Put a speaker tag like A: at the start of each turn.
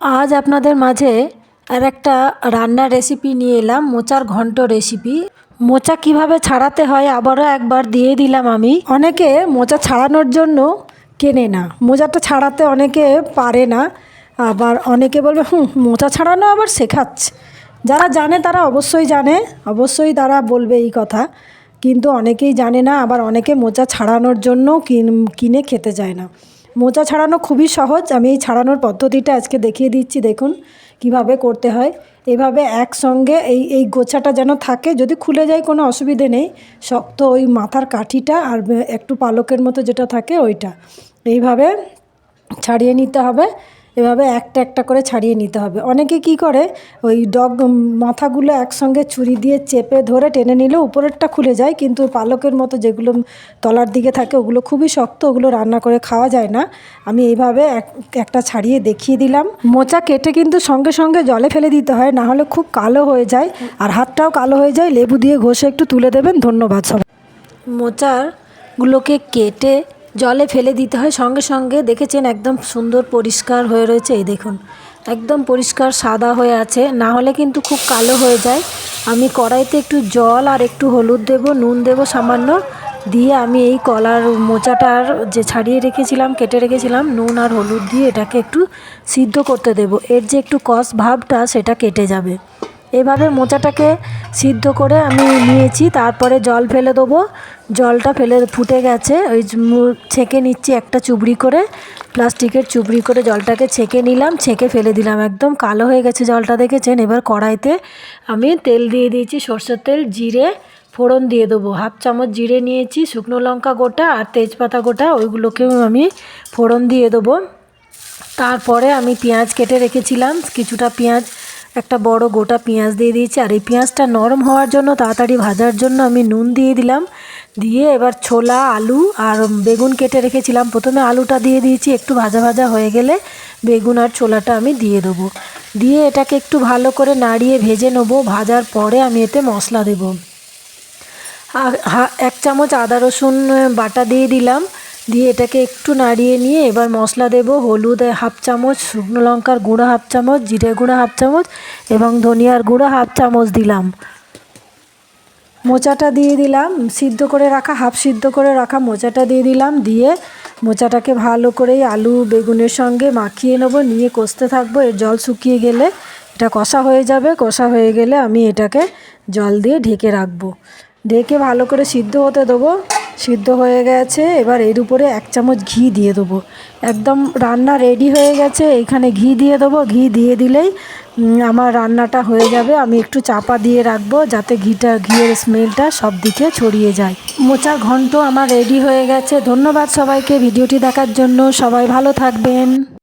A: আজ আপনাদের মাঝে আর একটা রান্নার রেসিপি নিয়ে এলাম, মোচার ঘন্ট রেসিপি মোচা কীভাবে ছাড়াতে হয় আবারও একবার দিয়ে দিলাম আমি। অনেকে মোচা ছাড়ানোর জন্য কেনে না। মোচাটা ছাড়াতে অনেকে পারে না। আবার অনেকে বলবে হুম মোচা ছাড়ানো আবার শেখাচ্ছে। যারা জানে তারা অবশ্যই জানে, অবশ্যই তারা বলবে এই কথা। কিন্তু অনেকেই জানে না, আবার অনেকে মোচা ছাড়ানোর জন্য কিন- কিনে খেতে যায় না। মোচা ছাড়ানো খুবই সহজ। আমি এই ছাড়ানোর পদ্ধতিটা আজকে দেখিয়ে দিচ্ছি, দেখুন কীভাবে করতে হয়। এভাবে একসঙ্গে এই এই গোছাটা যেন থাকে, যদি খুলে যায় কোনো অসুবিধে নেই। শক্ত ওই মাথার কাঠিটা আর একটু পালকের মতো যেটা থাকে ওইটা। এইভাবে ছাড়িয়ে নিতে হবে। এভাবে একটা একটা করে ছাড়িয়ে নিতে হবে। অনেকে কি করে, ওই ডগ মাথাগুলো একসঙ্গে ছুরি দিয়ে চেপে ধরে টেনে নিলে উপরেরটা খুলে যায়, কিন্তু পালকের মতো যেগুলো তলার দিকে থাকে ওগুলো খুবই শক্ত, ওগুলো রান্না করে খাওয়া যায় না। আমি এইভাবে এক, একটা ছাড়িয়ে দেখিয়ে দিলাম। মোচা কেটে কিন্তু সঙ্গে সঙ্গে জলে ফেলে দিতে হয়, না হলে খুব কালো হয়ে যায়। আর হাতটাও কালো হয়ে যায়, লেবু দিয়ে ঘষে একটু তুলে দেবেন। ধন্যবাদ সবাই। মোচারগুলোকে কেটে জলে ফেলে দিতে হয়। সঙ্গে সঙ্গে দেখেছেন একদম সুন্দর পরিষ্কার হয়ে রয়েছে। এই দেখুন, একদম পরিষ্কার সাদা হয়ে আছে। না হলে কিন্তু খুব কালো হয়ে যায়। আমি কড়াইতে একটু জল আর একটু হলুদ দেব, নুন দেব সামান্য। দিয়ে আমি এই কলার মোচাটার যে ছাড়িয়ে রেখেছিলাম, কেটে রেখেছিলাম, নুন আর হলুদ দিয়ে এটাকে একটু সিদ্ধ করতে দেব। এর যে একটু কষ ভাবটা সেটা কেটে যাবে। এভাবে মোচাটাকে সিদ্ধ করে আমি নিয়েছি, তারপরে জল ফেলে দেবো। জলটা ফেলে ফুটে গেছে, ওই ছেঁকে নিচ্ছি একটা চুবড়ি করে। প্লাস্টিকের চুবড়ি করে জলটাকে ছেঁকে নিলাম, ছেঁকে ফেলে দিলাম একদম। কালো হয়ে গেছে জলটা, দেখেছেন? এবার কড়াইতে আমি তেল দিয়ে দিয়েছি, সর্ষের তেল, জিরে, ফোড়ন দিয়ে দেবো। হাফ চামচ জিরে নিয়েছি, শুকনো লঙ্কা গোটা আর তেজপাতা গোটা, ওইগুলোকেও আমি ফোড়ন দিয়ে দেবো। তারপরে আমি পেঁয়াজ কেটে রেখেছিলাম, কিছুটা পেঁয়াজ একটা বড় গোটা পেঁয়াজ দিয়ে দিয়েছি। আর এই পেঁয়াজটা নরম হওয়ার জন্য, তাড়াতাড়ি ভাজার জন্য আমি নুন দিয়ে দিলাম। দিয়ে এবার ছোলা, আলু আর বেগুন কেটে রেখেছিলাম। প্রথমে আলুটা দিয়ে দিয়েছি, একটু ভাজা ভাজা হয়ে গেলে বেগুন আর ছোলাটা আমি দিয়ে দেবো। দিয়ে এটাকে একটু ভালো করে নাড়িয়ে ভেজে নেব। ভাজার পরে আমি এতে মশলা দেবো। এক চামচ আদা রসুন বাটা দিয়ে দিলাম। দিয়ে এটাকে একটু নাড়িয়ে নিয়ে এবার মশলা দেব হলুদ হাফ চামচ, শুকনো লঙ্কার গুঁড়ো হাফ চামচ, জিরে গুঁড়ো হাফ চামচ এবং ধনিয়ার গুঁড়ো হাফ চামচ দিলাম। মোচাটা দিয়ে দিলাম, সিদ্ধ করে রাখা, হাফ সিদ্ধ করে রাখা মোচাটা দিয়ে দিলাম, দিয়ে মোচাটাকে ভালো করে আলু বেগুনের সঙ্গে মাখিয়ে নেব, নিয়ে কষতে থাকব, এর জল শুকিয়ে গেলে এটা কষা হয়ে যাবে, কষা হয়ে গেলে আমি এটাকে জল দিয়ে ঢেকে রাখব। ঢেকে ভালো করে সিদ্ধ হতে দেবো। সিদ্ধ হয়ে গেছে, এবার এর উপরে এক চামচ ঘি দিয়ে দেবো। একদম রান্না রেডি হয়ে গেছে, এখানে ঘি দিয়ে দেবো। ঘি দিয়ে দিলেই আমার রান্নাটা হয়ে যাবে। আমি একটু চাপা দিয়ে রাখব যাতে ঘিটা, ঘিয়ের স্মেলটা সব দিকে ছড়িয়ে যায়। মোচা ঘন্ট আমার রেডি হয়ে গেছে। ধন্যবাদ সবাইকে ভিডিওটি দেখার জন্য। সবাই ভালো থাকবেন।